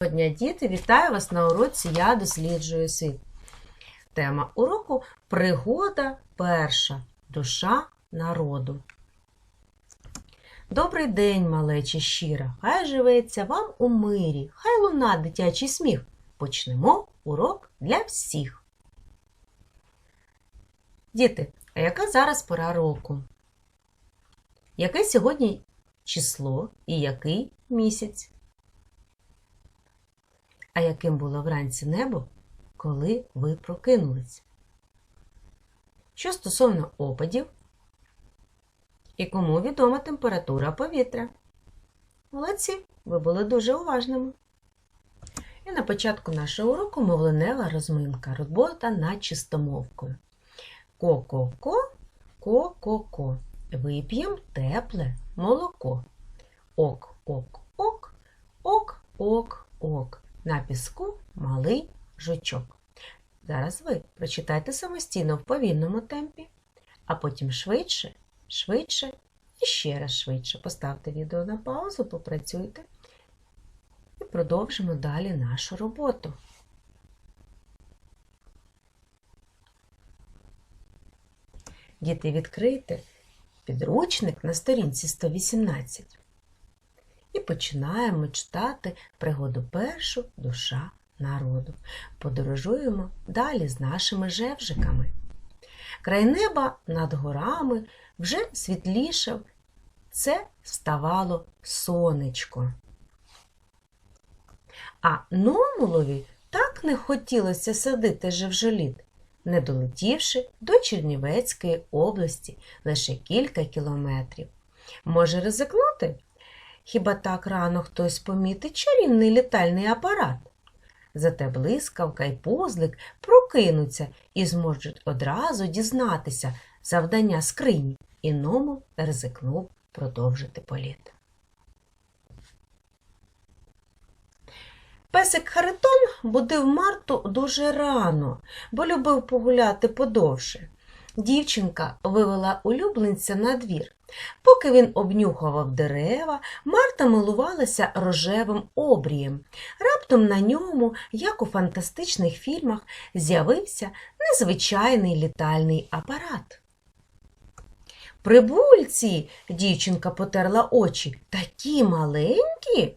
Доброго дня, діти! Вітаю вас на уроці Я досліджую світ. Тема уроку Пригода перша. Душа народу. Добрий день, малече щира! Хай живеться вам у мирі, хай луна дитячий сміх. Почнемо урок для всіх. Діти, а яка зараз пора року? Яке сьогодні число і який місяць? А яким було вранці небо, коли ви прокинулись? Що стосовно опадів, і кому відома температура повітря? Молодці, ви були дуже уважними. І на початку нашого уроку мовленева розминка, робота над чистомовкою. Ко-ко-ко, ко-ко-ко. Вип'єм тепле молоко. Ок-ок-ок, ок-ок-ок. На піску малий жучок. Зараз ви прочитайте самостійно в повільному темпі, а потім швидше, швидше і ще раз швидше. Поставте відео на паузу, попрацюйте і продовжимо далі нашу роботу. Діти, відкрийте підручник на сторінці 118. І починаємо читати пригоду першу душа народу. Подорожуємо далі з нашими жевжиками. Край неба над горами вже світлішав. Це вставало сонечко. А Номулові так не хотілося садити жевжоліт, не долетівши до Чернівецької області лише кілька кілометрів. Може ризикнути? Хіба так рано хтось помітить чарівний літальний апарат? Зате блискавка й позлик прокинуться і зможуть одразу дізнатися завдання скрині, і Ному ризикнув продовжити політ. Песик Харитон будив Марту дуже рано, бо любив погуляти подовше. Дівчинка вивела улюбленця на двір. Поки він обнюхував дерева, Марта милувалася рожевим обрієм. Раптом на ньому, як у фантастичних фільмах, з'явився незвичайний літальний апарат. Прибульці, дівчинка потерла очі, такі маленькі.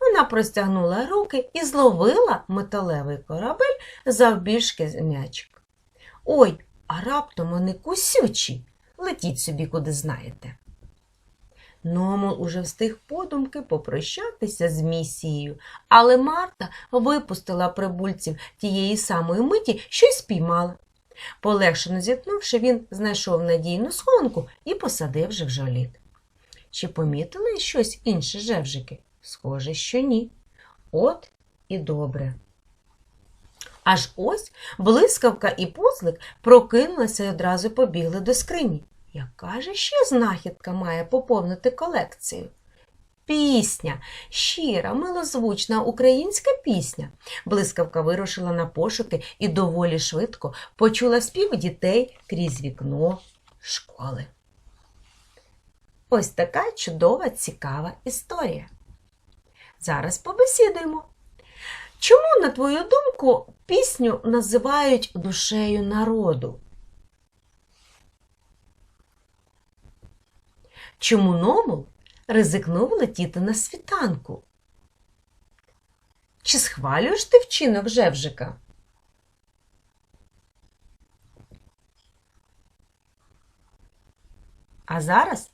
Вона простягнула руки і зловила металевий корабель завбільшки з м'ячик. Ой, а раптом вони кусючі. Летіть собі, куди знаєте. Номул уже встиг подумки попрощатися з місією, але Марта випустила прибульців тієї самої миті, що й спіймала. Полегшено зіткнувши, він знайшов надійну схованку і посадив жевжоліт. Чи помітили щось інше жевжики? Схоже, що ні. От і добре. Аж ось блискавка і позлик прокинулися і одразу побігли до скрині. Яка же ще знахідка має поповнити колекцію? Пісня, щира, милозвучна українська пісня. Блискавка вирушила на пошуки і доволі швидко почула спів дітей крізь вікно школи. Ось така чудова, цікава історія. Зараз побесідуємо. Чому, на твою думку, пісню називають душею народу? Чому Номул ризикнув летіти на світанку? Чи схвалюєш ти вчинок Жевжика? А зараз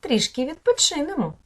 трішки відпочинемо.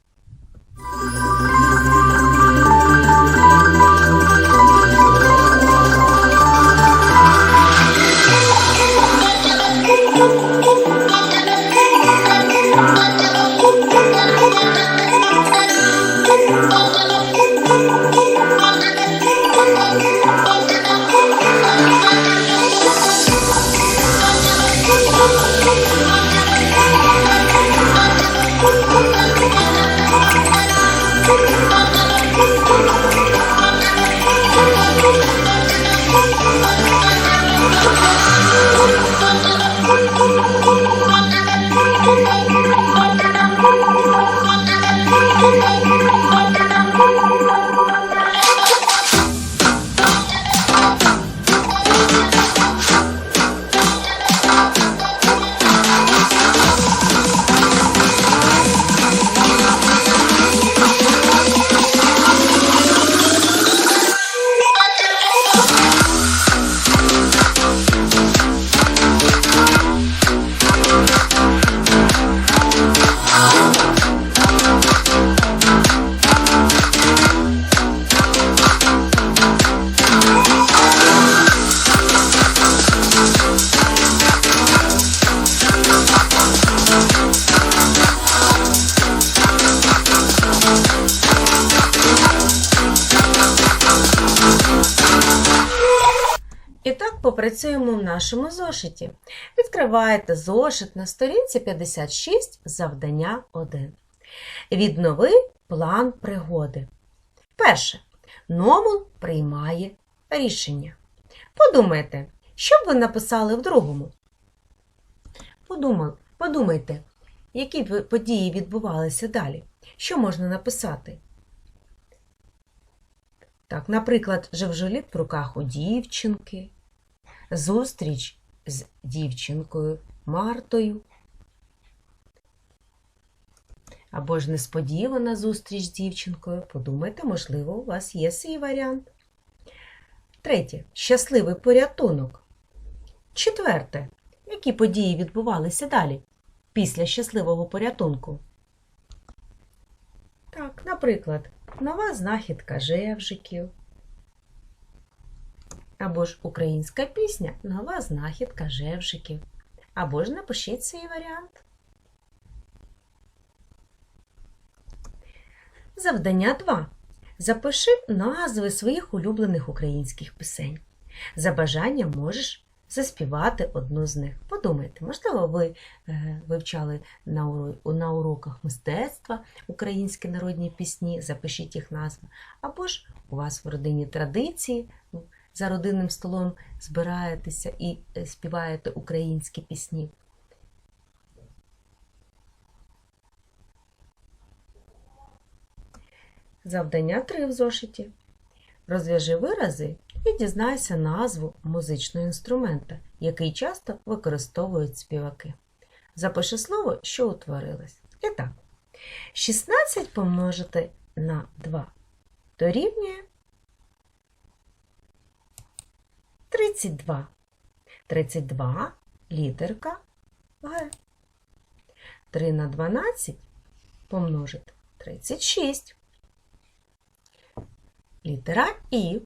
Попрацюємо в нашому зошиті. Відкриваєте зошит на сторінці 56, завдання 1. Віднови план пригоди. Перше. Номул приймає рішення. Подумайте, що б ви написали в другому? Подумайте, які події відбувалися далі. Що можна написати? Так, наприклад, жевжоліт в руках у дівчинки, зустріч з дівчинкою Мартою. Або ж несподівана зустріч з дівчинкою. Подумайте, можливо, у вас є свій варіант. Третє. Щасливий порятунок. Четверте. Які події відбувалися далі після щасливого порятунку? Так, наприклад, нова знахідка жевжиків. Або ж українська пісня Нова знахідка жевжиків. Або ж напишіть свій варіант. Завдання 2. Запиши назви своїх улюблених українських пісень. За бажанням можеш заспівати одну з них. Подумайте, можливо, ви е, вивчали на, на уроках мистецтва українські народні пісні, запишіть їх назви. Або ж у вас в родині традиції, ну, за родинним столом збираєтеся і е, співаєте українські пісні. Завдання 3 в зошиті. Розв'яжи вирази і дізнайся назву музичного інструмента, який часто використовують співаки. Запиши слово, що утворилось. І так, 16 помножити на 2 дорівнює 32. 32 літерка Г. 3 на 12 помножити 36. Літера І.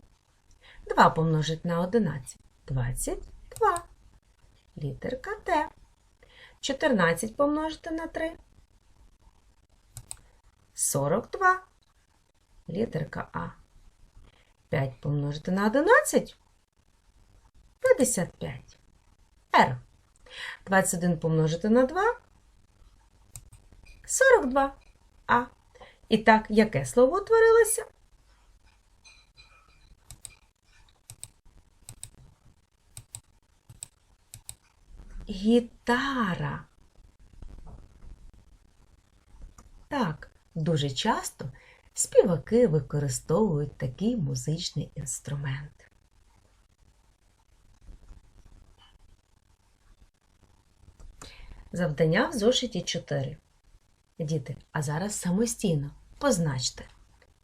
2 помножить на 11. 22. Літерка Т. 14 помножити на 3. 42. Літерка А. 5 помножити на 11. 55. Р. 21 помножити на 2. 42. А. І так, яке слово утворилося? Гітара. Так, дуже часто співаки використовують такий музичний інструмент. Завдання в зошиті 4. Діти, а зараз самостійно позначте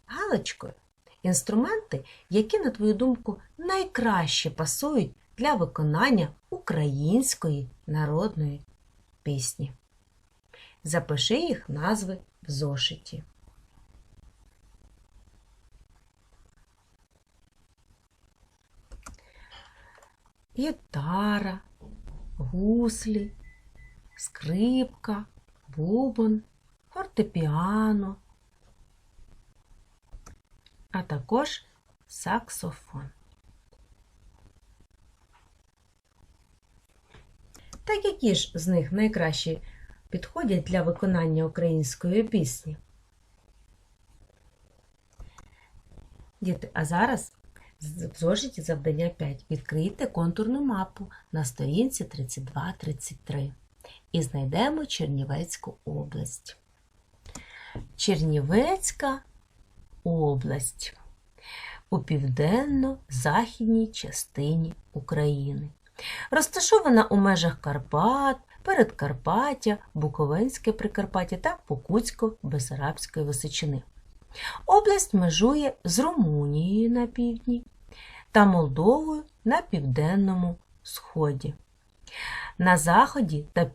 галочкою інструменти, які, на твою думку, найкраще пасують для виконання української народної пісні. Запиши їх назви в зошиті. Гітара, гуслі, скрипка, бубон, фортепіано, а також саксофон. Так які ж з них найкраще підходять для виконання української пісні? Діти, а зараз в завдання 5. Відкрийте контурну мапу на сторінці 32-33 і знайдемо Чернівецьку область. Чернівецька область у південно-західній частині України. Розташована у межах Карпат, Передкарпаття, Буковинське Прикарпаття та Покутсько-Бесарабської Височини. Область межує з Румунією на півдні та Молдовою на південному сході. На заході та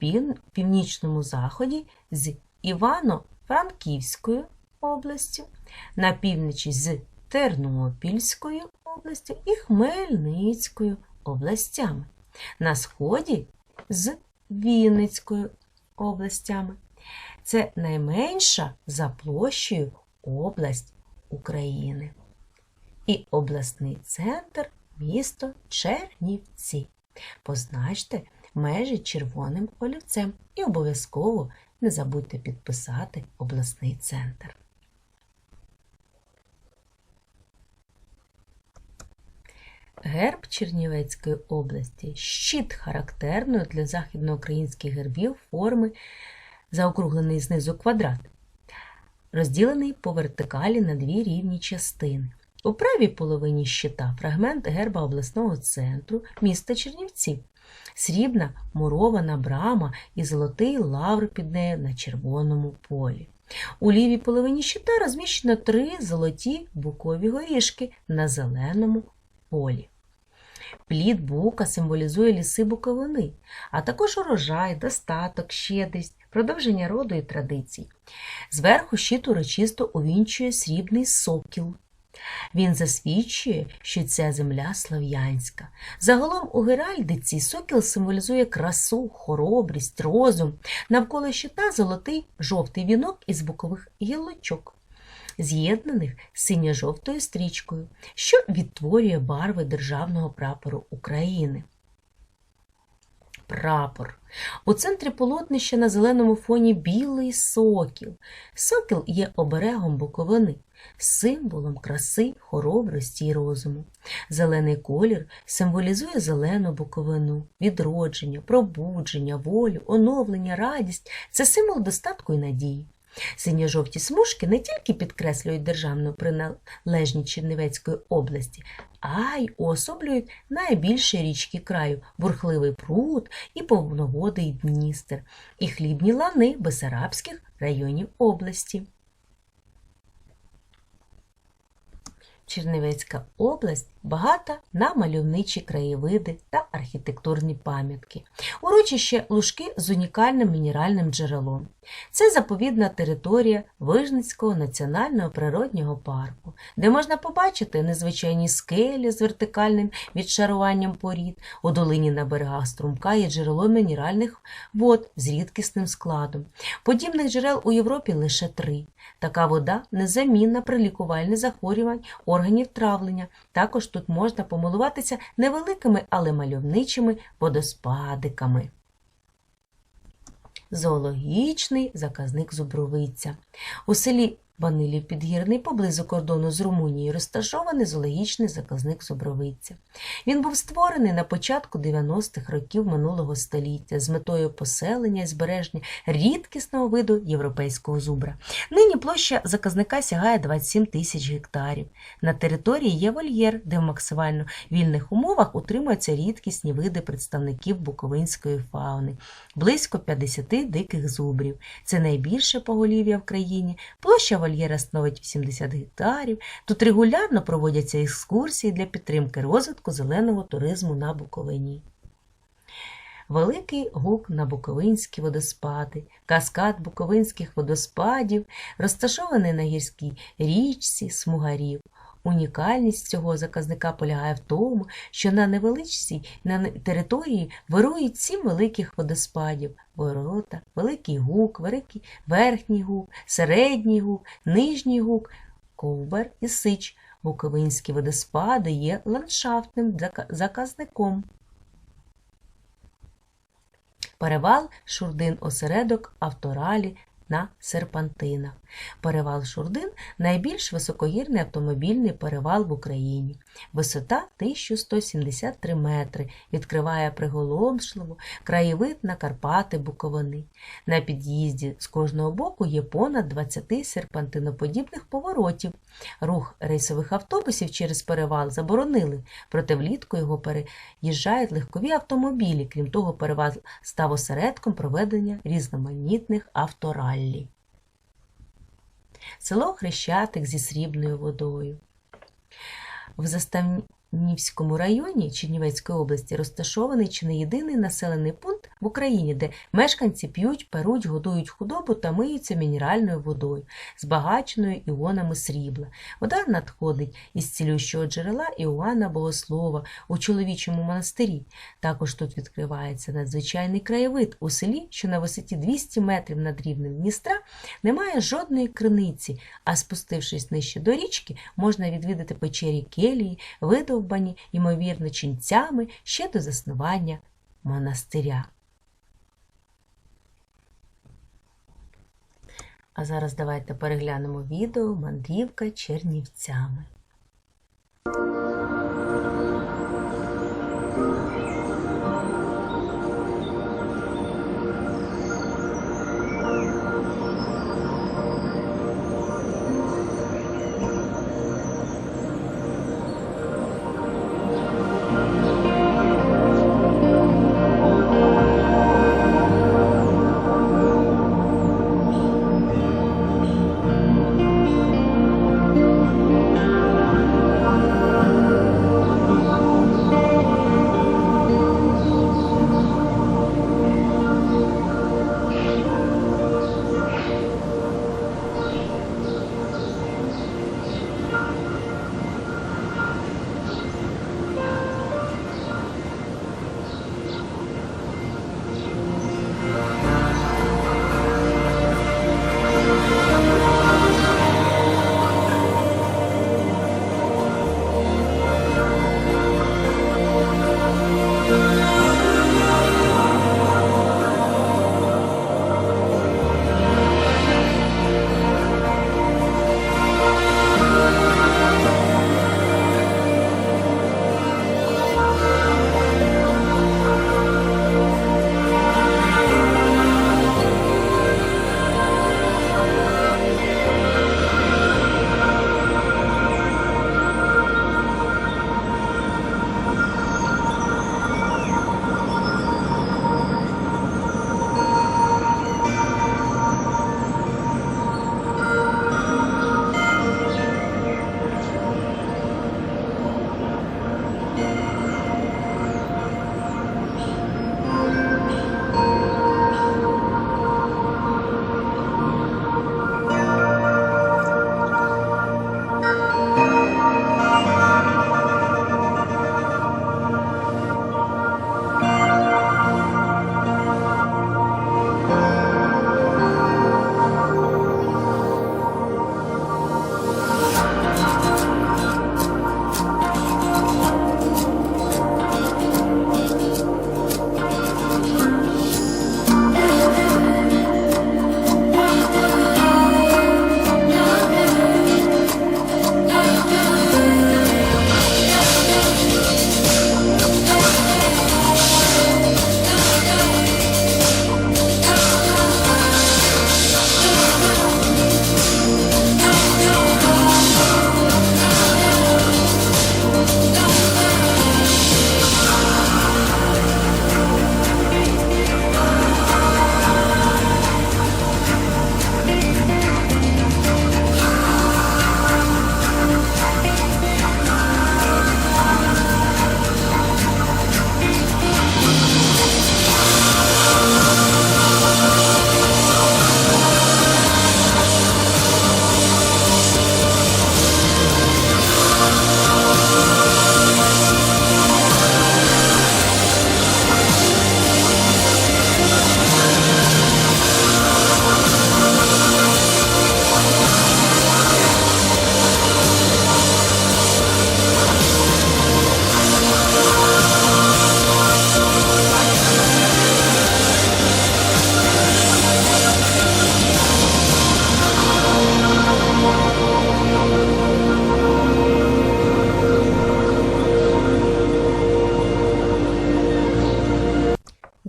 північному заході з Івано-Франківською областю, на півночі з Тернопільською областю і Хмельницькою областями, на сході з Вінницькою областями. Це найменша за площею область України. І обласний центр місто Чернівці. Позначте межі червоним олівцем і обов'язково не забудьте підписати обласний центр. Герб Чернівецької області щит характерної для західноукраїнських гербів форми заокруглений знизу квадрат, розділений по вертикалі на дві рівні частини. У правій половині щита фрагмент герба обласного центру міста Чернівці, срібна мурована брама і золотий лавр під нею на червоному полі. У лівій половині щита розміщено три золоті букові горішки на зеленому полі. Плід бука символізує ліси буковини, а також урожай, достаток, щедрість, продовження роду і традицій. Зверху щит урочисто увінчує срібний сокіл. Він засвідчує, що ця земля слав'янська. Загалом у Геральдиці сокіл символізує красу, хоробрість, розум. Навколо щита золотий жовтий вінок із бокових гілочок, з'єднаних синьо-жовтою стрічкою, що відтворює барви державного прапору України. Прапор. У центрі полотнища на зеленому фоні білий сокіл. Сокіл є оберегом Буковини, символом краси, хоробрості й розуму. Зелений колір символізує зелену буковину, відродження, пробудження, волю, оновлення, радість це символ достатку і надії. Синьо-жовті смужки не тільки підкреслюють державну приналежність Чернівецької області, а й уособлюють найбільші річки краю бурхливий пруд і повноводий Дністер, і хлібні лани Бесарабських районів області. Чернівецька область багата на мальовничі краєвиди та архітектурні пам'ятки. Урочище Лужки з унікальним мінеральним джерелом. Це заповідна територія Вижницького національного природнього парку, де можна побачити незвичайні скелі з вертикальним відшаруванням порід, у долині на берегах струмка є джерело мінеральних вод з рідкісним складом. Подібних джерел у Європі лише три. Така вода незамінна при лікувальних захворювань органів травлення. Також тут можна помилуватися невеликими, але мальовничими водоспадиками. Зоологічний заказник Зубровиця. У селі Банилів Підгірний поблизу кордону з Румунією розташований зоологічний заказник Зубровиця. Він був створений на початку 90-х років минулого століття з метою поселення і збереження рідкісного виду європейського зубра. Нині площа заказника сягає 27 тисяч гектарів. На території є вольєр, де в максимально вільних умовах утримуються рідкісні види представників буковинської фауни, близько 50 диких зубрів. Це найбільше поголів'я в країні. Площа вольєра становить 80 гектарів. Тут регулярно проводяться екскурсії для підтримки розвитку зеленого туризму на Буковині. Великий гук на Буковинські водоспади, каскад буковинських водоспадів, розташований на гірській річці Смугарів. Унікальність цього заказника полягає в тому, що на невеличкій на території вирують сім великих водоспадів ворота, Великий Гук, Великий Верхній Гук, Середній Гук, Нижній Гук, Ковбер і Сич. Буковинські водоспади є ландшафтним заказником. Перевал Шурдин осередок авторалі на серпантинах. Перевал Шурдин найбільш високогірний автомобільний перевал в Україні. Висота 1173 метри, відкриває приголомшливо краєвид на Карпати Буковини. На під'їзді з кожного боку є понад 20 серпантиноподібних поворотів. Рух рейсових автобусів через перевал заборонили, проте влітку його переїжджають легкові автомобілі. Крім того, перевал став осередком проведення різноманітних автораллі село Хрещатик зі срібною водою. В Заставнівському районі Чернівецької області розташований чи не єдиний населений пункт в Україні, де мешканці п'ють, перуть, годують худобу та миються мінеральною водою, збагаченою іонами срібла. Вода надходить із цілющого джерела Іоанна Богослова у чоловічому монастирі. Також тут відкривається надзвичайний краєвид у селі, що на висоті 200 метрів над рівнем Дністра немає жодної криниці, а спустившись нижче до річки, можна відвідати печері келії, видовбані, ймовірно, ченцями ще до заснування монастиря. А зараз давайте переглянемо відео Мандрівка Чернівцями.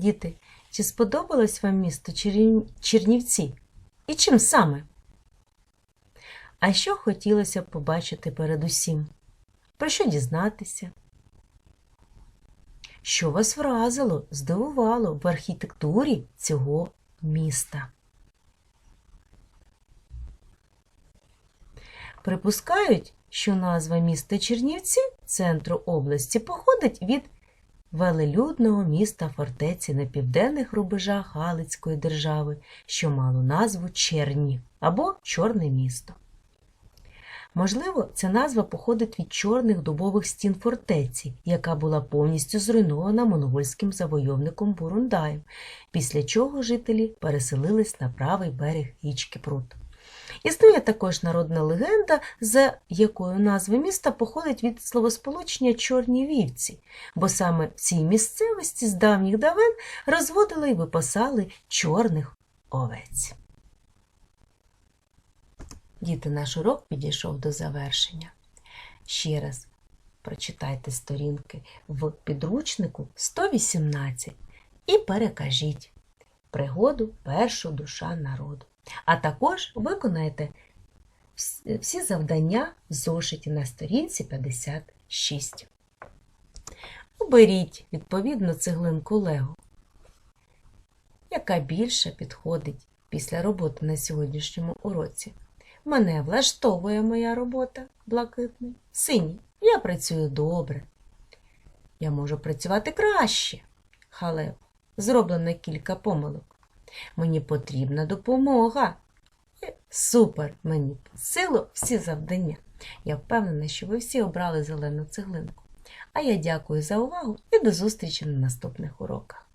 Діти, чи сподобалось вам місто Чернівці? І чим саме? А що хотілося б побачити передусім? Про що дізнатися? Що вас вразило, здивувало в архітектурі цього міста? Припускають, що назва міста Чернівці, центру області, походить від велелюдного міста фортеці на південних рубежах Галицької держави, що мало назву Чернів або Чорне місто. Можливо, ця назва походить від чорних дубових стін фортеці, яка була повністю зруйнована монгольським завойовником Бурундаєм, після чого жителі переселились на правий берег річки Прут. Існує також народна легенда, за якою назва міста походить від словосполучення чорні вівці, бо саме в цій місцевості з давніх давен розводили і випасали чорних овець. Діти, наш урок підійшов до завершення. Ще раз прочитайте сторінки в підручнику 118 і перекажіть пригоду першу душа народу. А також виконайте всі завдання в зошиті на сторінці 56. Оберіть відповідну цеглинку Лего, яка більше підходить після роботи на сьогоднішньому уроці. Мене влаштовує моя робота блакитний. Синій. Я працюю добре. Я можу працювати краще. Халев. Зроблено кілька помилок. Мені потрібна допомога. Е, Супер! Мені силу всі завдання. Я впевнена, що ви всі обрали зелену цеглинку. А я дякую за увагу і до зустрічі на наступних уроках.